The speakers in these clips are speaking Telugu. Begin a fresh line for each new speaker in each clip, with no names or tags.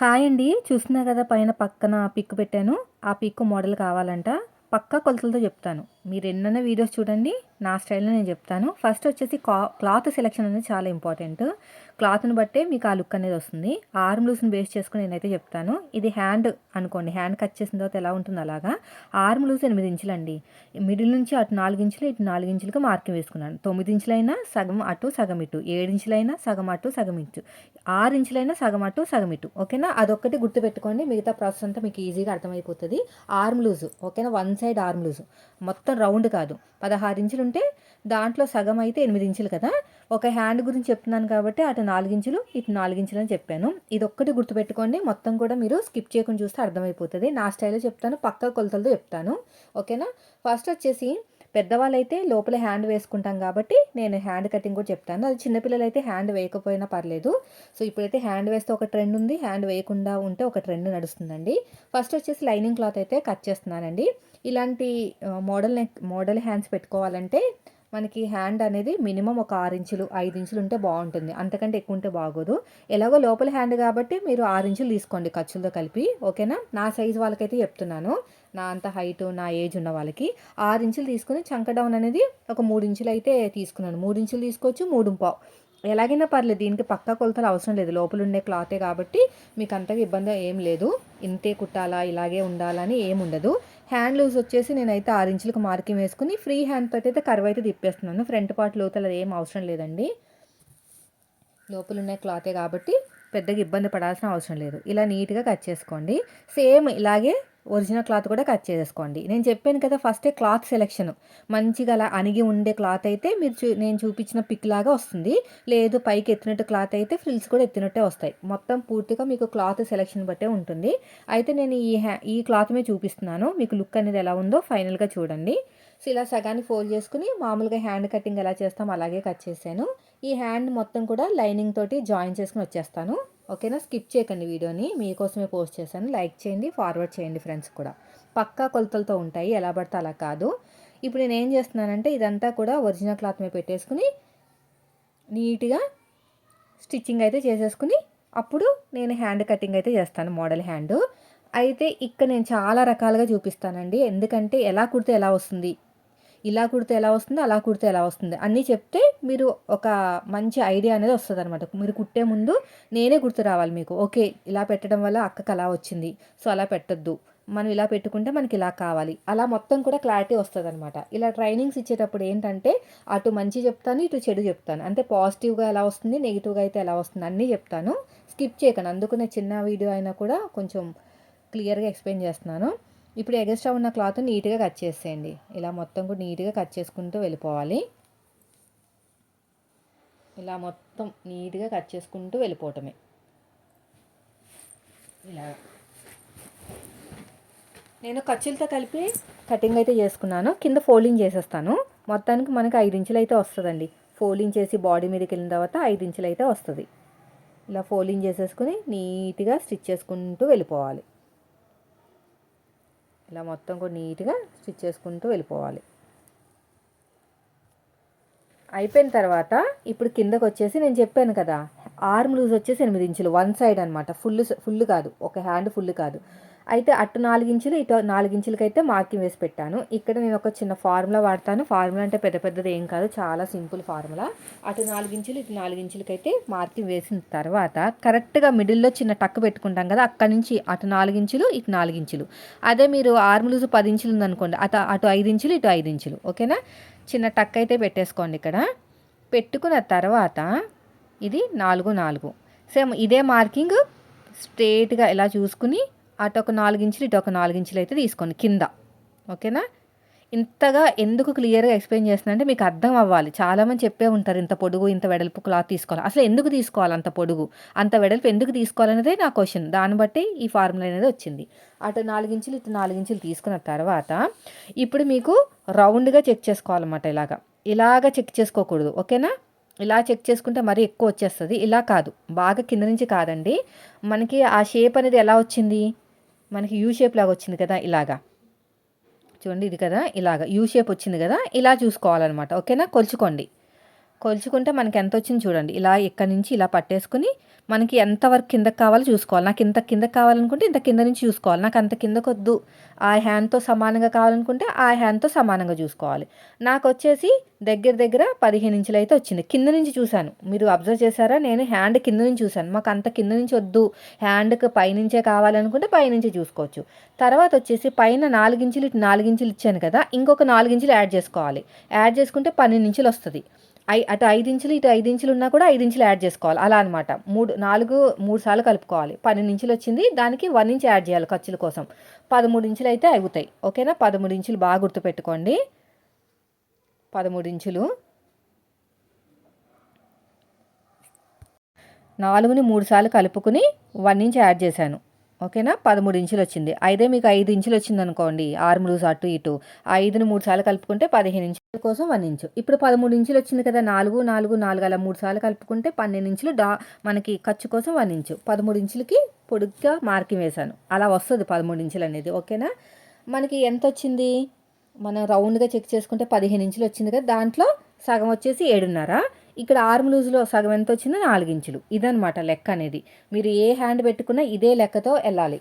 హాయ్ అండి. చూస్తున్నా కదా పైన పక్కన పిక్ పెట్టాను. ఆ పిక్ మోడల్ కావాలంట. పక్కా కొలతలతో చెప్తాను. మీరు ఎన్నైనా వీడియోస్ చూడండి నా స్టైల్లో నేను చెప్తాను. ఫస్ట్ వచ్చేసి కా క్లాత్ సెలెక్షన్ అనేది చాలా ఇంపార్టెంట్ క్లాత్ని బట్టే మీకు ఆ లుక్ అనేది వస్తుంది. ఆర్మ్ లూస్ని బేస్ చేసుకుని నేనైతే చెప్తాను. ఇది హ్యాండ్ అనుకోండి హ్యాండ్ కట్ చేసిన తర్వాత ఎలా ఉంటుంది అలాగా. ఆర్మ్ లూస్ ఎనిమిది ఇంచులండి మిడిల్ నుంచి అటు నాలుగు ఇంచులు ఇటు నాలుగు ఇంచులకు మార్కింగ్ వేసుకున్నాను. తొమ్మిది ఇంచులైనా సగం అటు సగం ఇటు. ఏడు ఇంచులైనా సగం అటు సగం ఇటు. ఆరు ఇంచులైనా సగం అటు సగం ఇటు. ఓకేనా? అదొక్కటి గుర్తుపెట్టుకోండి. మిగతా ప్రాసెస్ అంతా మీకు ఈజీగా అర్థమైపోతుంది. ఆర్మ్ లూజ్ ఓకేనా? వన్ సైడ్ ఆర్మ్ లూజ్ మొత్తం మొత్తం రౌండ్ కాదు. పదహారు ఇంచులు ఉంటే దాంట్లో సగం అయితే ఎనిమిది ఇంచులు కదా. ఒక హ్యాండ్ గురించి చెప్తున్నాను కాబట్టి అటు నాలుగించులు ఇటు నాలుగించులు అని చెప్పాను. ఇది ఒక్కటి గుర్తుపెట్టుకోండి. మొత్తం కూడా మీరు స్కిప్ చేయకుండా చూస్తే అర్థమైపోతుంది. నా స్టైల్లో చెప్తాను పక్క కొలతలతో చెప్తాను. ఓకేనా? ఫస్ట్ వచ్చేసి పెద్దవాళ్ళైతే లోపల హ్యాండ్ వేసుకుంటాం కాబట్టి నేను హ్యాండ్ కటింగ్ కూడా చెప్తాను. అది చిన్నపిల్లలు అయితే హ్యాండ్ వేయకపోయినా పర్లేదు. సో ఇప్పుడైతే హ్యాండ్ వేస్తే ఒక ట్రెండ్ ఉంది. హ్యాండ్ వేయకుండా ఉంటే ఒక ట్రెండ్ నడుస్తుందండి. ఫస్ట్ వచ్చేసి లైనింగ్ క్లాత్ అయితే కట్ చేస్తున్నానండి. ఇలాంటి మోడల్ నెక్ మోడల్ హ్యాండ్స్ పెట్టుకోవాలంటే మనకి హ్యాండ్ అనేది మినిమం ఒక ఆరు ఇంచులు ఐదు ఇంచులు ఉంటే బాగుంటుంది. అంతకంటే ఎక్కువ ఉంటే బాగోదు. ఎలాగో లోపల హ్యాండ్ కాబట్టి మీరు ఆరు ఇంచులు తీసుకోండి ఖర్చులతో కలిపి. ఓకేనా? నా సైజు వాళ్ళకైతే చెప్తున్నాను. నా అంత హైట్ నా ఏజ్ ఉన్న వాళ్ళకి. ఆరు ఇంచులు తీసుకుని చంక డౌన్ అనేది ఒక మూడు ఇంచులు అయితే తీసుకున్నాను. మూడు ఇంచులు తీసుకోవచ్చు మూడు పావు. ఎలాగైనా పర్లేదు దీనికి పక్కా కొలతలు అవసరం లేదు. లోపల ఉండే క్లాతే కాబట్టి మీకు అంతగా ఇబ్బంది ఏం లేదు. ఇంతే కుట్టాలా ఇలాగే ఉండాలని ఏం ఉండదు. హ్యాండ్ లూజ్ వచ్చేసి నేనైతే ఆరు ఇంచులకు మార్కింగ్ వేసుకుని ఫ్రీ హ్యాండ్ తోటి అయితే కర్వ్ అయితే తిప్పేస్తున్నాను. ఫ్రంట్ పార్ట్ లోతల ఏం అవసరం లేదండి. లోపల ఉన్న క్లాతే కాబట్టి పెద్దగా ఇబ్బంది పడాల్సిన అవసరం లేదు. ఇలా నీట్గా కట్ చేసుకోండి. సేమ్ ఇలాగే ఒరిజినల్ క్లాత్ కూడా కట్ చేసేసుకోండి. నేను చెప్పాను కదా ఫస్టే క్లాత్ సెలెక్షన్ మంచిగా అలా అణిగి ఉండే క్లాత్ అయితే మీరు చూ నేను చూపించిన పిక్ లాగా వస్తుంది. లేదు పైకి ఎత్తినట్టు క్లాత్ అయితే ఫ్రిల్స్ కూడా ఎత్తినట్టే వస్తాయి. మొత్తం పూర్తిగా మీకు క్లాత్ సెలెక్షన్ బట్టే ఉంటుంది. అయితే నేను ఈ హ్యా ఈ క్లాత్ మీద చూపిస్తున్నాను. మీకు లుక్ అనేది ఎలా ఉందో ఫైనల్గా చూడండి. సో ఇలా సగాన్ని ఫోల్డ్ చేసుకుని మామూలుగా హ్యాండ్ కటింగ్ ఎలా చేస్తాం అలాగే కట్ చేశాను. ఈ హ్యాండ్ మొత్తం కూడా లైనింగ్ తోటి జాయిన్ చేసుకుని వచ్చేస్తాను. ఓకేనా? స్కిప్ చేయకండి వీడియోని. మీకోసమే పోస్ట్ చేశాను. లైక్ చేయండి ఫార్వర్డ్ చేయండి ఫ్రెండ్స్ కూడా. పక్కా కొలతలతో ఉంటాయి ఎలా పడితే అలా కాదు. ఇప్పుడు నేను ఏం చేస్తున్నానంటే ఇదంతా కూడా ఒరిజినల్ క్లాత్ మీద పెట్టేసుకుని నీట్గా స్టిచ్చింగ్ అయితే చేసేసుకుని అప్పుడు నేను హ్యాండ్ కటింగ్ అయితే చేస్తాను మోడల్ హ్యాండ్. అయితే ఇక్కడ నేను చాలా రకాలుగా చూపిస్తానండి. ఎందుకంటే ఎలా కుడితే ఎలా వస్తుంది. ఇలా కుడితే ఎలా వస్తుంది అలా కుడితే ఎలా వస్తుంది? అన్నీ చెప్తే మీరు ఒక మంచి ఐడియా అనేది వస్తుంది అనమాట మీరు కుట్టే ముందు నేనే గుర్తు రావాలి మీకు. ఓకే ఇలా పెట్టడం వల్ల అక్కకి అలా వచ్చింది. సో అలా పెట్టొద్దు. మనం ఇలా పెట్టుకుంటే మనకి ఇలా కావాలి. అలా మొత్తం కూడా క్లారిటీ వస్తుంది అనమాట ఇలా ట్రైనింగ్స్ ఇచ్చేటప్పుడు ఏంటంటే అటు మంచి చెప్తాను ఇటు చెడు చెప్తాను. అంటే పాజిటివ్గా ఎలా వస్తుంది నెగిటివ్గా అయితే ఎలా వస్తుంది అన్నీ చెప్తాను. స్కిప్ చేయకండి. అందుకునే చిన్న వీడియో అయినా కూడా కొంచెం క్లియర్గా ఎక్స్ప్లెయిన్ చేస్తున్నాను. ఇప్పుడు ఎగస్ట్రా ఉన్న క్లాత్ నీట్గా కట్ చేసేయండి. ఇలా మొత్తం కూడా నీట్గా కట్ చేసుకుంటూ వెళ్ళిపోవాలి. ఇలా మొత్తం నీట్గా కట్ చేసుకుంటూ వెళ్ళిపోవటమే. ఇలా. నేను ఖర్చులతో కలిపి కటింగ్ అయితే చేసుకున్నాను. కింద ఫోల్డింగ్ చేసేస్తాను. మొత్తానికి మనకి ఐదు ఇంచులు అయితే వస్తుందండి. ఫోల్డింగ్ చేసి బాడీ మీదకి వెళ్ళిన తర్వాత ఐదు ఇంచులు అయితే వస్తుంది. ఇలా ఫోల్డింగ్ చేసేసుకుని నీట్గా స్టిచ్ చేసుకుంటూ వెళ్ళిపోవాలి. ఇలా మొత్తం కూడా నీట్గా స్టిచ్ చేసుకుంటూ వెళ్ళిపోవాలి. అయిపోయిన తర్వాత ఇప్పుడు కిందకు వచ్చేసి నేను చెప్పాను కదా ఆర్మ్ లూజ్ వచ్చేసి ఎనిమిది ఇంచులు వన్ సైడ్ అనమాట ఫుల్ ఫుల్ కాదు ఒక హ్యాండ్ ఫుల్ కాదు. అయితే అటు నాలుగించులు ఇటు నాలుగించులకి అయితే మార్కింగ్ వేసి పెట్టాను. ఇక్కడ నేను ఒక చిన్న ఫార్ములా వాడతాను. ఫార్ములా అంటే పెద్ద పెద్దది ఏం కాదు చాలా సింపుల్ ఫార్ములా. అటు నాలుగించులు ఇటు నాలుగించులకి అయితే మార్కింగ్ వేసిన తర్వాత కరెక్ట్గా మిడిల్లో చిన్న టక్ పెట్టుకుంటాం కదా అక్కడి నుంచి అటు నాలుగించులు ఇటు నాలుగించులు. అదే మీరు ఆర్మ్ పది ఇంచులు ఉందనుకోండి అటు అటు ఐదు ఇంచులు ఇటు ఐదు ఇంచులు ఓకేనా? చిన్న టక్ అయితే పెట్టేసుకోండి ఇక్కడ. పెట్టుకున్న తర్వాత ఇది నాలుగు నాలుగు. సేమ్ ఇదే మార్కింగ్ స్ట్రేట్గా ఇలా చూసుకుని అటు ఒక నాలుగు ఇంచులు ఇటు ఒక నాలుగించులు అయితే తీసుకోండి కింద. ఓకేనా? ఇంతగా ఎందుకు క్లియర్గా ఎక్స్ప్లెయిన్ చేస్తున్నా అంటే మీకు అర్థం అవ్వాలి. చాలామంది చెప్పే ఉంటారు ఇంత పొడుగు ఇంత వెడల్పు క్లాత్ తీసుకోవాలి. అసలు ఎందుకు తీసుకోవాలి అంత పొడుగు? అంత వెడల్పు ఎందుకు తీసుకోవాలనేదే నా క్వశ్చన్. దాన్ని బట్టి ఈ ఫార్ములా అనేది వచ్చింది. అటు నాలుగించులు ఇటు నాలుగు ఇంచులు తీసుకున్న తర్వాత ఇప్పుడు మీకు రౌండ్గా చెక్ చేసుకోవాలన్నమాట ఇలాగా. ఇలాగ చెక్ చేసుకోకూడదు. ఓకేనా? ఇలా చెక్ చేసుకుంటే మరీ ఎక్కువ వచ్చేస్తుంది. ఇలా కాదు. బాగా కింద నుంచి కాదండి. మనకి ఆ షేప్ అనేది ఎలా వచ్చింది? మనకి యూ షేప్ లాగా వచ్చింది కదా ఇలాగా. చూడండి ఇది కదా ఇలాగ. యూ షేప్ వచ్చింది కదా ఇలా చూసుకోవాలన్నమాట. ఓకేనా కొలుచుకోండి. కొలుచుకుంటే మనకి ఎంత వచ్చింది చూడండి. ఇలా ఇక్కడ నుంచి ఇలా పట్టేసుకుని మనకి ఎంతవరకు కిందకి కావాలో చూసుకోవాలి. నాకు ఇంత కిందకి కావాలనుకుంటే ఇంత కింద నుంచి చూసుకోవాలి. నాకు అంత కిందకు వద్దు ఆ హ్యాండ్తో సమానంగా కావాలనుకుంటే ఆ హ్యాండ్తో సమానంగా చూసుకోవాలి. నాకు వచ్చేసి దగ్గర దగ్గర పదిహేను ఇంచులు అయితే వచ్చింది. కింద నుంచి చూశాను. మీరు అబ్జర్వ్ చేశారా? నేను హ్యాండ్ కింద నుంచి చూశాను. మాకు అంత కింద నుంచి వద్దు. హ్యాండ్కి పైనుంచే కావాలనుకుంటే పైనుంచే చూసుకోవచ్చు. తర్వాత వచ్చేసి పైన నాలుగించులు ఇటు నాలుగించులు ఇచ్చాను కదా. ఇంకొక నాలుగించులు యాడ్ చేసుకోవాలి. యాడ్ చేసుకుంటే పన్నెండు ఇంచులు వస్తుంది. ఐ అటు ఐదు ఇంచులు ఇటు ఐదు ఇంచులు ఉన్నా కూడా ఐదు ఇంచులు యాడ్ చేసుకోవాలి. అలా అనమాట మూడు నాలుగు మూడు సార్లు కలుపుకోవాలి. పన్నెండు ఇంచులు వచ్చింది దానికి వన్ ఇంచ్ యాడ్ చేయాలి ఖర్చుల కోసం. పదమూడు ఇంచులు అయితే అవుతాయి ఓకేనా? పదమూడు ఇంచులు బాగా గుర్తుపెట్టుకోండి. పదమూడు ఇంచులు నాలుగుని మూడు సార్లు కలుపుకుని వన్ ఇంచ్ యాడ్ చేశాను. ఓకేనా? పదమూడు ఇంచులు వచ్చింది అయితే మీకు ఐదు ఇంచులు వచ్చింది అనుకోండి ఆరు మూడు అటు ఇటు. ఐదుని మూడు సార్లు కలుపుకుంటే పదిహేను ఇంచుల కోసం వన్ ఇంచు. ఇప్పుడు పదమూడు ఇంచులు వచ్చింది కదా నాలుగు నాలుగు నాలుగు అలా మూడు సార్లు కలుపుకుంటే పన్నెండు ఇంచులు డా మనకి ఖర్చు కోసం వన్ ఇంచు. పదమూడు ఇంచులకి పొడుగ్గా మార్కింగ్ వేశాను. అలా వస్తుంది పదమూడు ఇంచులు అనేది ఓకేనా? మనకి ఎంత వచ్చింది మనం రౌండ్గా చెక్ చేసుకుంటే పదిహేను ఇంచులు వచ్చింది కదా దాంట్లో సగం వచ్చేసి ఏడున్నర. ఇక్కడ ఆర్మ్ లూజ్లో సగం ఎంత వచ్చిందో నాలుగు ఇంచులు. ఇదనమాట లెక్క అనేది. మీరు ఏ హ్యాండ్ పెట్టుకున్నా ఇదే లెక్కతో వెళ్ళాలి.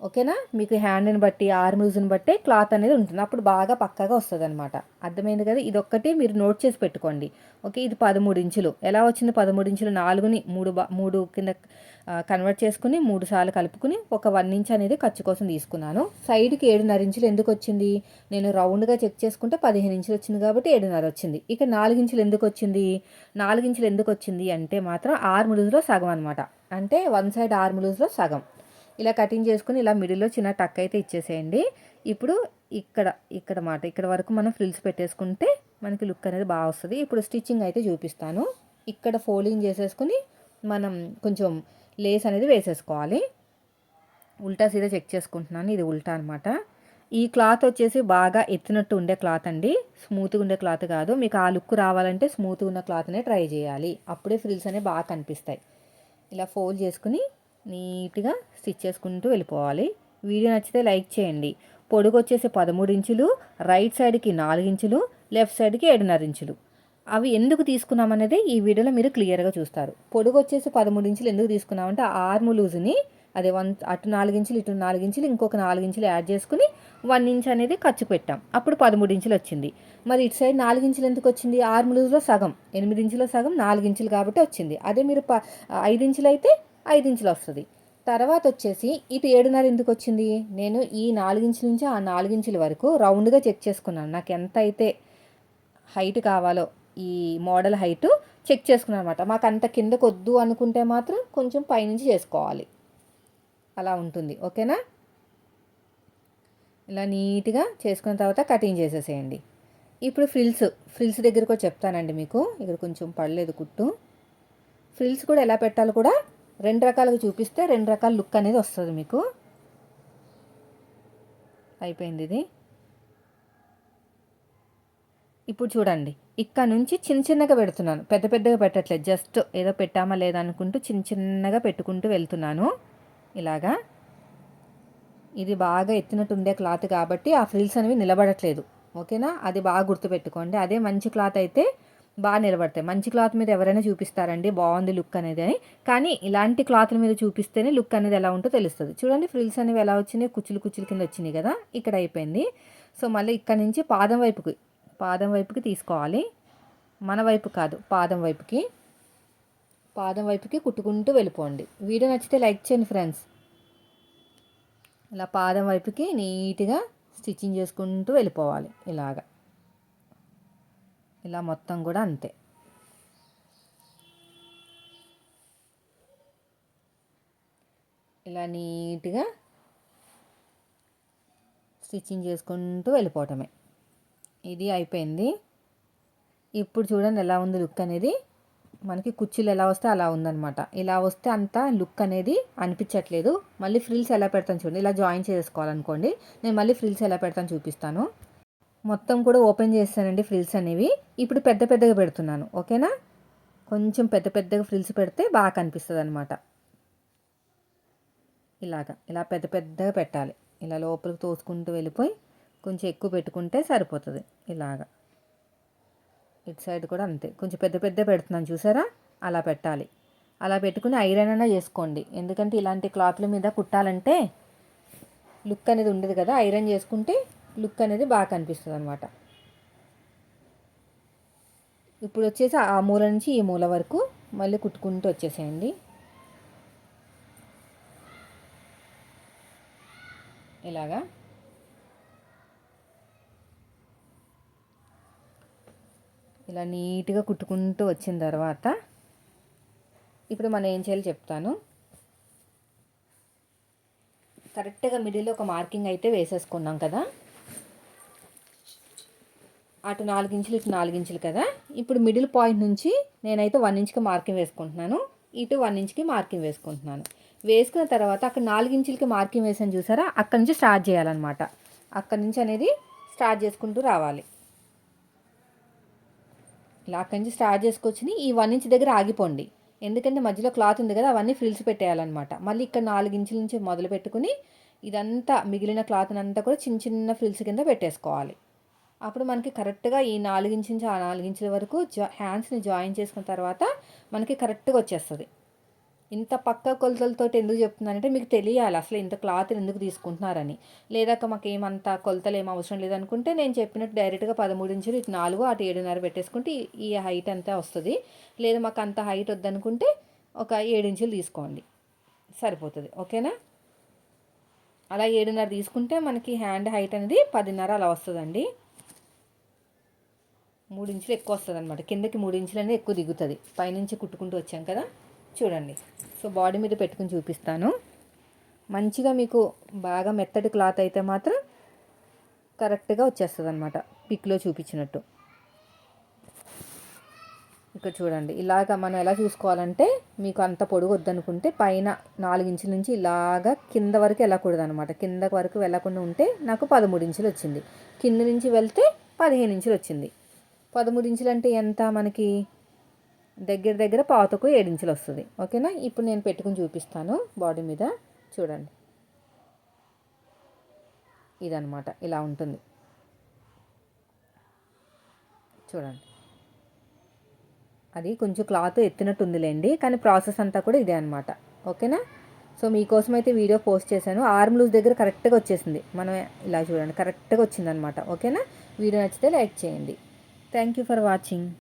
ఓకేనా? మీకు హ్యాండ్ని బట్టి ఆర్మ్ లూజ్ని బట్టి క్లాత్ అనేది ఉంటుంది. అప్పుడు బాగా పక్కగా వస్తుంది అనమాట అర్థమైంది కదా? ఇది ఒక్కటి మీరు నోట్ చేసి పెట్టుకోండి. ఓకే ఇది పదమూడు ఇంచులు. ఎలా వచ్చింది పదమూడు ఇంచులు? నాలుగుని మూడు మూడు కింద కన్వర్ట్ చేసుకుని మూడు సార్లు కలుపుకుని ఒక వన్ ఇంచ్ అనేది ఖర్చు కోసం తీసుకున్నాను. సైడ్కి ఏడున్నర ఇంచులు ఎందుకు వచ్చింది? నేను రౌండ్గా చెక్ చేసుకుంటే పదిహేను ఇంచులు వచ్చింది కాబట్టి ఏడున్నర వచ్చింది. ఇక నాలుగు ఇంచులు ఎందుకు వచ్చింది? నాలుగు ఇంచులు ఎందుకు వచ్చింది అంటే మాత్రం ఆరు సగం అనమాట అంటే వన్ సైడ్ ఆరు సగం. ఇలా కటింగ్ చేసుకుని ఇలా మిడిల్లో చిన్న టక్ అయితే ఇచ్చేసేయండి. ఇప్పుడు ఇక్కడ ఇక్కడ మాట ఇక్కడ వరకు మనం ఫ్రిల్స్ పెట్టేసుకుంటే మనకి లుక్ అనేది బాగా వస్తుంది. ఇప్పుడు స్టిచ్చింగ్ అయితే చూపిస్తాను. ఇక్కడ ఫోల్డింగ్ చేసేసుకుని మనం కొంచెం లేస్ అనేది వేసేసుకోవాలి. ఉల్టా సీదా చెక్ చేసుకుంటున్నాను. ఇది ఉల్టా అనమాట ఈ క్లాత్ వచ్చేసి బాగా ఎత్తినట్టు ఉండే క్లాత్ అండి. స్మూత్గా ఉండే క్లాత్ కాదు. మీకు ఆ లుక్ రావాలంటే స్మూత్గా ఉన్న క్లాత్నే ట్రై చేయాలి. అప్పుడే ఫ్రిల్స్ అనేవి బాగా కనిపిస్తాయి. ఇలా ఫోల్డ్ చేసుకుని నీట్గా స్టిచ్ చేసుకుంటూ వెళ్ళిపోవాలి. వీడియో నచ్చితే లైక్ చేయండి. పొడుగు వచ్చేసి పదమూడు ఇంచులు రైట్ సైడ్కి నాలుగు ఇంచులు లెఫ్ట్ సైడ్కి ఏడున్నర ఇంచులు. అవి ఎందుకు తీసుకున్నామనేది ఈ వీడియోలో మీరు క్లియర్గా చూస్తారు. పొడుగు వచ్చేసి పదమూడు ఇంచులు ఎందుకు తీసుకున్నామంటే ఆర్మ్ లూజ్ని అదే వన్ అటు నాలుగించులు ఇటు నాలుగించులు ఇంకొక నాలుగించులు యాడ్ చేసుకుని వన్ ఇంచ్ అనేది ఖర్చు పెట్టాం. అప్పుడు పదమూడు ఇంచులు వచ్చింది. మరి ఇటు సైడ్ నాలుగించులు ఎందుకు వచ్చింది? ఆర్మ్ లూజ్లో సగం ఎనిమిది ఇంచులో సగం నాలుగించులు కాబట్టి వచ్చింది. అదే మీరు ప ఐదు ఇంచులు అయితే ఐదు ఇంచులు వస్తుంది. తర్వాత వచ్చేసి ఇటు ఏడున్నర ఎందుకు వచ్చింది? నేను ఈ నాలుగించుల నుంచి ఆ నాలుగించుల వరకు రౌండ్గా చెక్ చేసుకున్నాను. నాకు ఎంత అయితే హైట్ కావాలో ఈ మోడల్ హైట్ చెక్ చేసుకున్నాను అనమాట మాకు అంత కిందకు వద్దు అనుకుంటే మాత్రం కొంచెం పైనుంచి చేసుకోవాలి. అలా ఉంటుంది. ఓకేనా? ఇలా నీట్గా చేసుకున్న తర్వాత కటింగ్ చేసేసేయండి. ఇప్పుడు ఫ్రిల్స్ ఫ్రిల్స్ దగ్గరకు చెప్తానండి మీకు. ఇక్కడ కొంచెం పడలేదు కుట్టు. ఫ్రిల్స్ కూడా ఎలా పెట్టాలో కూడా రెండు రకాలుగా చూపిస్తే రెండు రకాల లుక్ అనేది వస్తుంది మీకు. అయిపోయింది ఇది. ఇప్పుడు చూడండి. ఇక్కడ నుంచి చిన్న చిన్నగా పెడుతున్నాను. పెద్ద పెద్దగా పెట్టట్లేదు. జస్ట్ ఏదో పెట్టామా లేదా అనుకుంటూ చిన్న చిన్నగా పెట్టుకుంటూ వెళ్తున్నాను. ఇలాగా. ఇది బాగా ఎత్తినట్టు ఉండే క్లాత్ కాబట్టి ఆ ఫ్రిల్స్ అనేవి నిలబడట్లేదు. ఓకేనా? అది బాగా గుర్తుపెట్టుకోండి. అదే మంచి క్లాత్ అయితే బాగా నిలబడతాయి. మంచి క్లాత్ మీద ఎవరైనా చూపిస్తారండి. బాగుంది లుక్ అనేది అని. కానీ ఇలాంటి క్లాత్ల మీద చూపిస్తేనే లుక్ అనేది ఎలా ఉంటో తెలుస్తుంది. చూడండి ఫ్రిల్స్ అనేవి ఎలా వచ్చినాయి కుచ్చులు కుచ్చులు కింద వచ్చినాయి కదా. ఇక్కడ అయిపోయింది. సో మళ్ళీ ఇక్కడ నుంచి పాదం వైపుకి పాదం వైపుకి తీసుకోవాలి. మన వైపు కాదు పాదం వైపుకి. పాదం వైపుకి కుట్టుకుంటూ వెళ్ళిపోండి. వీడియో నచ్చితే లైక్ చేయండి ఫ్రెండ్స్. ఇలా పాదం వైపుకి నీట్గా స్టిచ్చింగ్ చేసుకుంటూ వెళ్ళిపోవాలి. ఇలాగ. ఇలా మొత్తం కూడా అంతే. ఇలా నీట్గా స్టిచ్చింగ్ చేసుకుంటూ వెళ్ళిపోవటమే. ఇది అయిపోయింది. ఇప్పుడు చూడండి ఎలా ఉంది లుక్ అనేది. మనకి కుర్చీలు ఎలా వస్తే అలా ఉందనమాట ఇలా వస్తే అంత లుక్ అనేది అనిపించట్లేదు. మళ్ళీ ఫ్రిల్స్ ఎలా పెడతాను చూడండి. ఇలా జాయిన్ చేసుకోవాలనుకోండి. నేను మళ్ళీ ఫ్రిల్స్ ఎలా పెడతాను చూపిస్తాను. మొత్తం కూడా ఓపెన్ చేస్తానండి ఫ్రిల్స్ అనేవి. ఇప్పుడు పెద్ద పెద్దగా పెడుతున్నాను. ఓకేనా? కొంచెం పెద్ద పెద్దగా ఫ్రిల్స్ పెడితే బాగా కనిపిస్తుంది అనమాట ఇలాగా. ఇలా పెద్ద పెద్దగా పెట్టాలి. ఇలా లోపలికి తోసుకుంటూ వెళ్ళిపోయి కొంచెం ఎక్కువ పెట్టుకుంటే సరిపోతుంది. ఇలాగా. ఇటు సైడ్ కూడా అంతే. కొంచెం పెద్ద పెద్ద పెడుతున్నాను చూసారా? అలా పెట్టాలి. అలా పెట్టుకుని ఐరన్ అయినా చేసుకోండి. ఎందుకంటే ఇలాంటి క్లాత్ల మీద కుట్టాలంటే లుక్ అనేది ఉండదు కదా. ఐరన్ చేసుకుంటే లుక్ అనేది బాగా కనిపిస్తుంది అనమాట ఇప్పుడు వచ్చేసి ఆ మూల నుంచి ఈ మూల వరకు మళ్ళీ కుట్టుకుంటూ వచ్చేసేయండి. ఇలాగా. ఇలా నీట్గా కుట్టుకుంటూ వచ్చిన తర్వాత ఇప్పుడు మనం ఏం చేయాలో చెప్తాను. కరెక్ట్గా మిడిల్లో ఒక మార్కింగ్ అయితే వేసేసుకున్నాం కదా. అటు నాలుగించులు ఇటు నాలుగించులు కదా. ఇప్పుడు మిడిల్ పాయింట్ నుంచి నేనైతే వన్ ఇంచ్కి మార్కింగ్ వేసుకుంటున్నాను. ఇటు వన్ ఇంచ్కి మార్కింగ్ వేసుకుంటున్నాను. వేసుకున్న తర్వాత అక్కడ నాలుగు ఇంచులకి మార్కింగ్ వేసాను చూసారా? అక్కడ నుంచి స్టార్ట్ చేయాలన్నమాట. అక్కడి నుంచి అనేది స్టార్ట్ చేసుకుంటూ రావాలి. ఇలా అక్కడి నుంచి స్టార్ట్ చేసుకొచ్చి ఈ వన్ ఇంచ్ దగ్గర ఆగిపోండి. ఎందుకంటే మధ్యలో క్లాత్ ఉంది కదా అవన్నీ ఫ్రిల్స్ పెట్టేయాలన్నమాట. మళ్ళీ ఇక్కడ నాలుగు ఇంచుల నుంచి మొదలు పెట్టుకుని ఇదంతా మిగిలిన క్లాత్ అంతా కూడా చిన్న చిన్న ఫ్రిల్స్ కింద పెట్టేసుకోవాలి. అప్పుడు మనకి కరెక్ట్గా ఈ నాలుగించి నుంచి ఆ నాలుగించుల వరకు జా హ్యాండ్స్ని జాయిన్ చేసుకున్న తర్వాత మనకి కరెక్ట్గా వచ్చేస్తుంది. ఇంత పక్క కొలతలతో ఎందుకు చెప్తున్నానంటే మీకు తెలియాలి అసలు ఇంత క్లాత్ ఎందుకు తీసుకుంటున్నారని. లేదా మాకు ఏమంత కొలతలు ఏం అవసరం లేదనుకుంటే నేను చెప్పినట్టు డైరెక్ట్గా పదమూడు ఇంచులు ఇటు నాలుగు అటు ఏడున్నర పెట్టేసుకుంటే ఈ హైట్ అంతా వస్తుంది. లేదా మాకు అంత హైట్ వద్దనుకుంటే ఒక ఏడు ఇంచులు తీసుకోండి. సరిపోతుంది. ఓకేనా? అలా ఏడున్నర తీసుకుంటే మనకి హ్యాండ్ హైట్ అనేది పదిన్నర అలా వస్తుందండి. మూడు ఇంచులు ఎక్కువ వస్తుంది అనమాట కిందకి మూడు ఇంచులు అనేది ఎక్కువ దిగుతుంది. పైనుంచి కుట్టుకుంటూ వచ్చాం కదా? చూడండి. సో బాడీ మీద పెట్టుకుని చూపిస్తాను. మంచిగా మీకు బాగా మెత్తటి క్లాత్ అయితే మాత్రం కరెక్ట్గా వచ్చేస్తుంది అనమాట పిక్లో చూపించినట్టు. ఇక్కడ చూడండి. ఇలాగ మనం ఎలా చూసుకోవాలంటే మీకు అంత పొడుగు వద్దనుకుంటే పైన నాలుగు ఇంచుల నుంచి ఇలాగా కింద వరకు వెళ్ళకూడదు అనమాట కింద వరకు వెళ్ళకుండా ఉంటే నాకు పదమూడు ఇంచులు వచ్చింది. కింద నుంచి వెళ్తే పదిహేను ఇంచులు వచ్చింది. పదమూడు ఇంచులు అంటే ఎంత మనకి? దగ్గర దగ్గర పాతకు ఏడించులు వస్తుంది. ఓకేనా? ఇప్పుడు నేను పెట్టుకుని చూపిస్తాను బాడీ మీద. చూడండి. ఇదనమాట ఇలా ఉంటుంది. చూడండి. అది కొంచెం క్లాత్ ఎత్తినట్టుందిలేండి కానీ ప్రాసెస్ అంతా కూడా ఇదే అనమాట ఓకేనా? సో మీకోసం అయితే వీడియో పోస్ట్ చేశాను. ఆర్మ్ లూజ్ దగ్గర కరెక్ట్గా వచ్చేసింది. మనం ఇలా చూడండి. కరెక్ట్గా వచ్చిందనమాట ఓకేనా? వీడియో నచ్చితే లైక్ చేయండి. Thank you for watching.